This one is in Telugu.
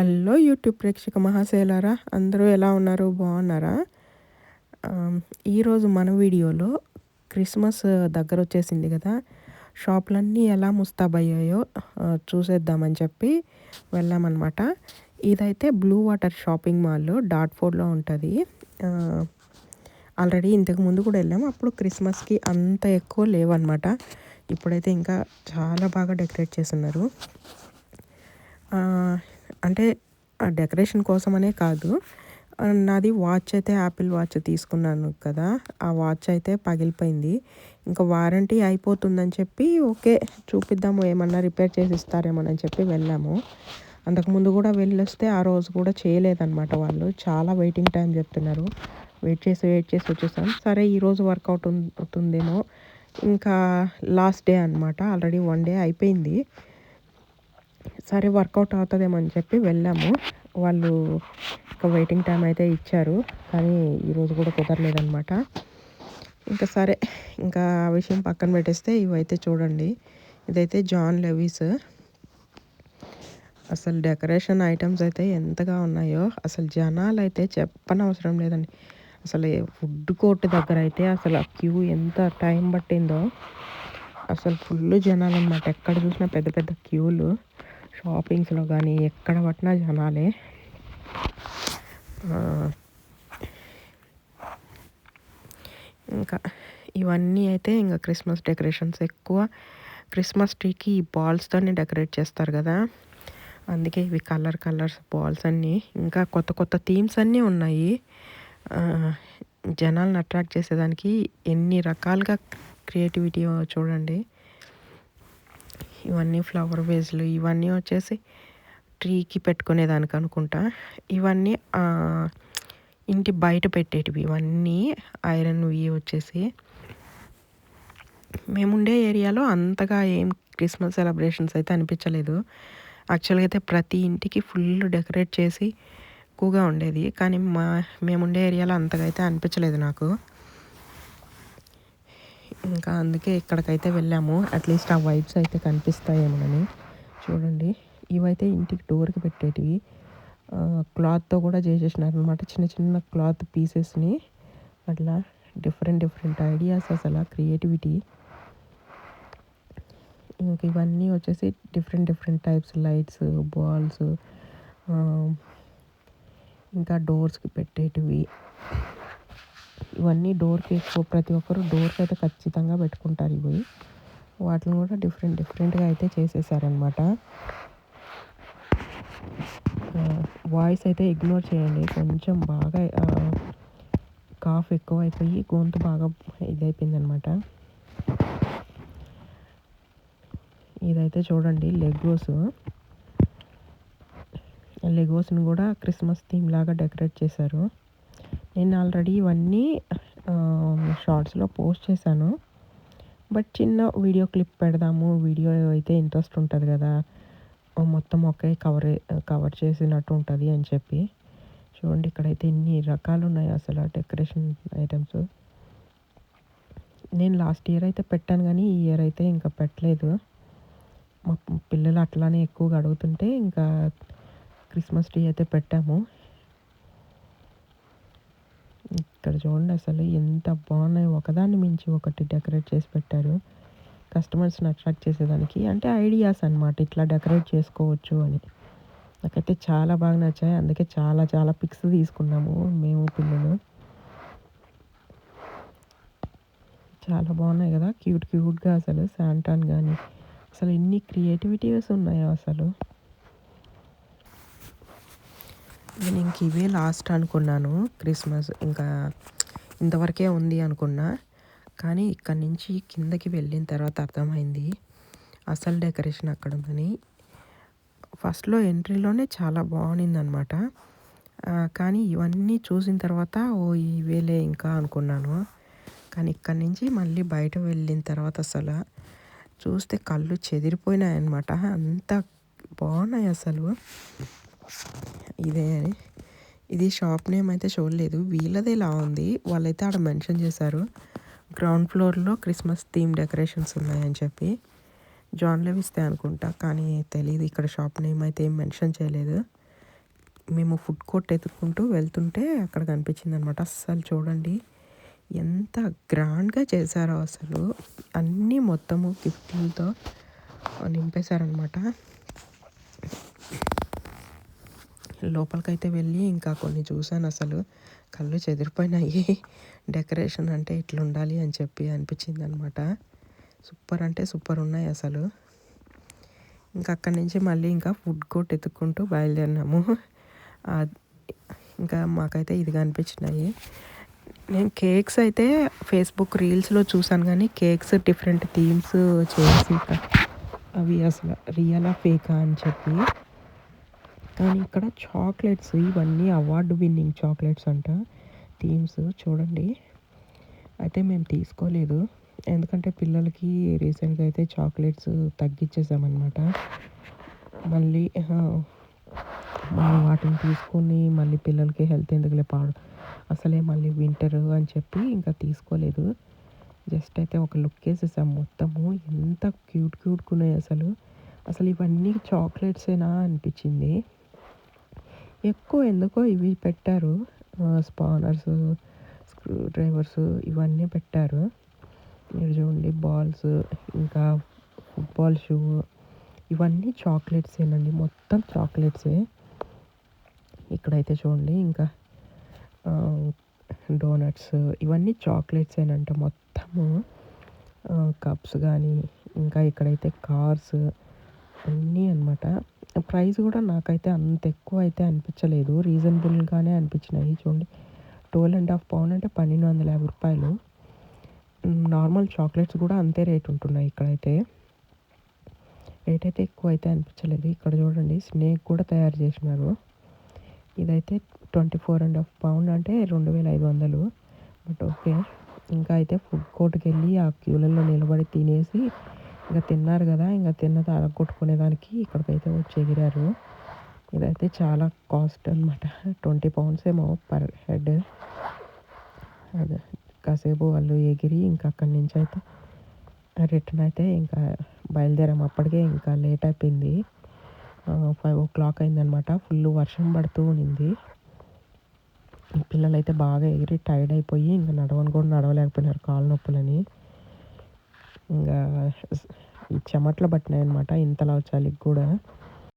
హలో యూట్యూబ్ ప్రేక్షక మహాశైలారా అందరూ ఎలా ఉన్నారు? బాగున్నారా? ఈరోజు మన వీడియోలో క్రిస్మస్ దగ్గర వచ్చేసింది కదా. షాపులన్నీ ఎలా ముస్తాబయ్యాయో చూసేద్దామని చెప్పి వెళ్ళామన్నమాట. ఇదైతే బ్లూ వాటర్ షాపింగ్ మాల్ డాట్ ఫోర్డ్లో ఉంటుంది. ఆల్రెడీ ఇంతకు ముందు కూడా వెళ్ళాము. అప్పుడు క్రిస్మస్కి అంత ఎక్కువ లేవన్నమాట. ఇప్పుడైతే ఇంకా చాలా బాగా డెకరేట్ చేస్తున్నారు. అంటే ఆ డెకరేషన్ కోసమనే కాదు. నాది వాచ్ అయితే యాపిల్ వాచ్ తీసుకున్నాను కదా. ఆ వాచ్ అయితే పగిలిపోయింది. ఇంకా వారంటీ అయిపోతుందని చెప్పి ఓకే చూపిద్దాము ఏమన్నా రిపేర్ చేసి ఇస్తారేమోనని చెప్పి వెళ్ళాము. అంతకుముందు కూడా వెళ్ళొస్తే ఆ రోజు కూడా చేయలేదన్నమాట వాళ్ళు. చాలా వెయిటింగ్ టైం చెప్తున్నారు. వెయిట్ చేసి వెయిట్ చేసి వచ్చేసాం. సరే ఈరోజు వర్కౌట్ అవుతుందేమో. ఇంకా లాస్ట్ డే అనమాట ఆల్రెడీ వన్ డే అయిపోయింది. సరే వర్కౌట్ అవుతుందేమో అని చెప్పి వెళ్ళాము. వాళ్ళు ఇంకా వెయిటింగ్ టైం అయితే ఇచ్చారు. కానీ ఈరోజు కూడా కుదరలేదనమాట ఇంకా సరే ఇంకా ఆ విషయం పక్కన పెట్టేస్తే ఇవైతే చూడండి. ఇదైతే జాన్ లెవీస్. అసలు డెకరేషన్ ఐటమ్స్ అయితే ఎంతగా ఉన్నాయో అసలు జనాలు అయితే చెప్పనవసరం లేదండి. అసలు ఫుడ్ కోర్ట్ దగ్గర అయితే అసలు ఆ క్యూ ఎంత టైం పట్టిందో. అసలు ఫుల్ జనాలు అనమాట ఎక్కడ చూసినా పెద్ద పెద్ద క్యూలు. షాపింగ్స్లో కానీ ఎక్కడ పట్టినా జనాలే. ఇంకా ఇవన్నీ అయితే ఇంకా క్రిస్మస్ డెకరేషన్స్ ఎక్కువ. క్రిస్మస్ ట్రీకి ఈ బాల్స్తోనే డెకరేట్ చేస్తారు కదా. అందుకే ఇవి కలర్ కలర్స్ బాల్స్ అన్నీ. ఇంకా కొత్త కొత్త థీమ్స్ అన్నీ ఉన్నాయి. జనాలను అట్రాక్ట్ చేసేదానికి ఎన్ని రకాలుగా క్రియేటివిటీ చూడండి. ఇవన్నీ ఫ్లవర్ వేజ్లు ఇవన్నీ వచ్చేసి ట్రీకి పెట్టుకునేదానికి అనుకుంటా. ఇవన్నీ ఇంటి బయట పెట్టేటివి. ఇవన్నీ ఐరన్వి వచ్చేసి మేముండే ఏరియాలో అంతగా ఏం క్రిస్మస్ సెలబ్రేషన్స్ అయితే అనిపించలేదు. యాక్చువల్గా అయితే ప్రతి ఇంటికి ఫుల్ డెకరేట్ చేసి ఎక్కువగా ఉండేది. కానీ మా మేముండే ఏరియాలో అంతగా అయితే అనిపించలేదు నాకు. ఇంకా అందుకే ఇక్కడికైతే వెళ్ళాము. అట్లీస్ట్ ఆ వైబ్స్ అయితే కనిపిస్తాయేమోనని. చూడండి. ఇవైతే ఇంటికి డోర్కి పెట్టేటివి. క్లాత్తో కూడా చేసేసినారు అనమాట చిన్న చిన్న క్లాత్ పీసెస్ని. అట్లా డిఫరెంట్ డిఫరెంట్ ఐడియాస్ అసలు క్రియేటివిటీ. ఇంక ఇవన్నీ వచ్చేసి different different types lights balls ఇంకా డోర్స్కి పెట్టేటివి. ఇవన్నీ డోర్కి ఎక్కువ ప్రతి ఒక్కరు డోర్కి అయితే ఖచ్చితంగా పెట్టుకుంటారు ఇవి. వాటిని కూడా డిఫరెంట్ డిఫరెంట్గా అయితే చేసేసారనమాట వాయిస్ అయితే ఇగ్నోర్ చేయండి. కొంచెం బాగా కాఫ్ ఎక్కువ అయిపోయి గొంతు బాగా ఇదైపోయిందనమాట ఇదైతే చూడండి లెగోస్ లెగోస్ని కూడా క్రిస్మస్ థీమ్ లాగా డెకరేట్ చేశారు. నేను ఆల్రెడీ ఇవన్నీ షార్ట్స్లో పోస్ట్ చేశాను. బట్ చిన్న వీడియో క్లిప్ పెడదాము. వీడియో అయితే ఇంట్రెస్ట్ ఉంటుంది కదా. మొత్తం ఒకే కవర్ కవర్ చేసినట్టు ఉంటుంది అని చెప్పి. చూడండి ఇక్కడైతే ఎన్ని రకాలు ఉన్నాయి అసలు డెకరేషన్ ఐటమ్స్. నేను లాస్ట్ ఇయర్ అయితే పెట్టాను కానీ ఈ ఇయర్ అయితే ఇంకా పెట్టలేదు. మా పిల్లలు అట్లానే ఎక్కువగా అడుగుతుంటే ఇంకా క్రిస్మస్ ట్రీ అయితే పెట్టాము. ఇక్కడ చూడండి అసలు ఎంత బాగున్నాయి. ఒకదాన్ని మించి ఒకటి డెకరేట్ చేసి పెట్టారు. కస్టమర్స్ని అట్రాక్ట్ చేసేదానికి అంటే ఐడియాస్ అనమాట ఇట్లా డెకరేట్ చేసుకోవచ్చు అని. నాకైతే చాలా బాగా నచ్చాయి. అందుకే చాలా చాలా పిక్స్ తీసుకున్నాము మేము పిల్లలు. చాలా బాగున్నాయి కదా. క్యూట్ క్యూట్గా అసలు శాంటాన్ కానీ అసలు ఎన్ని క్రియేటివిటీస్ ఉన్నాయో అసలు. నేను ఇంక ఇవే లాస్ట్ అనుకున్నాను. క్రిస్మస్ ఇంకా ఇంతవరకే ఉంది అనుకున్నా. కానీ ఇక్కడ నుంచి కిందకి వెళ్ళిన తర్వాత అర్థమైంది. అసలు డెకరేషన్ అక్కడ ఉందని. ఫస్ట్లో ఎంట్రీలోనే చాలా బాగుంది అనమాట కానీ ఇవన్నీ చూసిన తర్వాత ఓ ఇవేలే ఇంకా అనుకున్నాను. కానీ ఇక్కడ నుంచి మళ్ళీ బయట వెళ్ళిన తర్వాత అసలు చూస్తే కళ్ళు చెదిరిపోయినాయి అనమాట అంత బాగున్నాయి అసలు. ఇదే అని. ఇది షాప్ నేమ్ అయితే చూడలేదు. వీళ్ళదే ఇలా ఉంది. వాళ్ళైతే ఆడ మెన్షన్ చేశారు. గ్రౌండ్ ఫ్లోర్లో క్రిస్మస్ థీమ్ డెకరేషన్స్ ఉన్నాయని చెప్పి. జాన్ లెవిస్తే అనుకుంటా కానీ తెలియదు ఇక్కడ షాప్ నేమ్ అయితే ఏం మెన్షన్ చేయలేదు. మేము ఫుడ్ కోర్ట్ ఎత్తుక్కుంటూ వెళ్తుంటే అక్కడ కనిపించింది అనమాట అస్సలు చూడండి. ఎంత గ్రాండ్గా చేశారో అసలు. అన్నీ మొత్తము గిఫ్ట్లతో నింపేశారనమాట లోపలికైతే వెళ్ళి ఇంకా కొన్ని చూశాను అసలు. కళ్ళు చెదిరిపోయినాయి. డెకరేషన్ అంటే ఇట్లా ఉండాలి అని చెప్పి అనిపించింది అనమాట సూపర్ అంటే సూపర్ ఉన్నాయి అసలు. ఇంకా అక్కడి నుంచి మళ్ళీ ఇంకా ఫుడ్ కోర్ట్ ఎత్తుక్కుంటూ బయలుదేరినాము. ఇంకా మాకైతే ఇది కనిపించినాయి నేను కేక్స్ అయితే ఫేస్బుక్ రీల్స్లో చూసాను కానీ కేక్స్ డిఫరెంట్ థీమ్స్ చేసి అవి అసలు రియలా ఫేకా అని చెప్పి. కానీ ఇక్కడ చాక్లెట్స్ ఇవన్నీ అవార్డు విన్నింగ్ చాక్లెట్స్ అంట. థీమ్స్ చూడండి. అయితే మేము తీసుకోలేదు. ఎందుకంటే పిల్లలకి రీసెంట్గా అయితే చాక్లెట్స్ తగ్గించేసామన్నమాట మళ్ళీ వాటిని తీసుకొని మళ్ళీ పిల్లలకి హెల్త్ ఎందుకులే పాడు అసలే మళ్ళీ వింటర్ అని చెప్పి ఇంకా తీసుకోలేదు. జస్ట్ అయితే ఒక లుక్ వేసేసాం మొత్తము. ఎంత క్యూట్ క్యూట్గా ఉన్నాయి అసలు. అసలు ఇవన్నీ చాక్లెట్సేనా అనిపించింది. ఎక్కువ ఎందుకో ఇవి పెట్టారు. స్పానర్స్ స్క్రూ డ్రైవర్స్ ఇవన్నీ పెట్టారు. మీరు చూడండి బాల్స్ ఇంకా ఫుట్బాల్ షూ ఇవన్నీ చాక్లెట్సేనండి మొత్తం చాక్లెట్సే. ఇక్కడైతే చూడండి ఇంకా డోనట్స్ ఇవన్నీ చాక్లెట్సేనంట మొత్తము. కప్స్ కానీ ఇంకా ఇక్కడైతే కార్స్ అన్నీ అనమాట ప్రైస్ కూడా నాకైతే అంత ఎక్కువ అయితే అనిపించలేదు. రీజనబుల్గానే అనిపించినాయి చూడండి. ట్వెల్వ్ అండ్ హాఫ్ పౌండ్ అంటే పన్నెండు వందల యాభై రూపాయలు. నార్మల్ చాక్లెట్స్ కూడా అంతే రేట్ ఉంటున్నాయి ఇక్కడైతే. రేట్ అయితే ఎక్కువ అయితే అనిపించలేదు. ఇక్కడ చూడండి స్నేక్ కూడా తయారు చేసినారు. ఇదైతే twenty four and half pound అంటే రెండు వేల ఐదు వందలు. But okay. ఇంకా అయితే ఫుడ్ కోర్ట్కి వెళ్ళి ఆ క్యూలలో నిలబడి తినేసి ఇంకా తిన్నారు కదా ఇంకా తిన్నది అరగొట్టుకునేదానికి ఇక్కడికైతే వచ్చి ఎగిరారు ఇదైతే చాలా కాస్ట్ అనమాట ట్వంటీ పౌండ్స్ ఏమో పర్ హెడ్. అదే కాసేపు వాళ్ళు ఎగిరి ఇంకా అక్కడి నుంచి అయితే రిటర్న్ అయితే ఇంకా బయలుదేరాము. అప్పటికే ఇంకా లేట్ అయిపోయింది. ఫైవ్ ఓ క్లాక్ అయిందనమాట ఫుల్ వర్షం పడుతూ ఉన్నింది పిల్లలు అయితే బాగా ఎగిరి టైర్డ్ అయిపోయి ఇంకా నడవని కూడా నడవలేకపోయినారు కాళ్ళ నొప్పులని. ఇంకా ఈ చెమట్లు పట్టినాయి అనమాట ఇంతలా చలికి కూడా.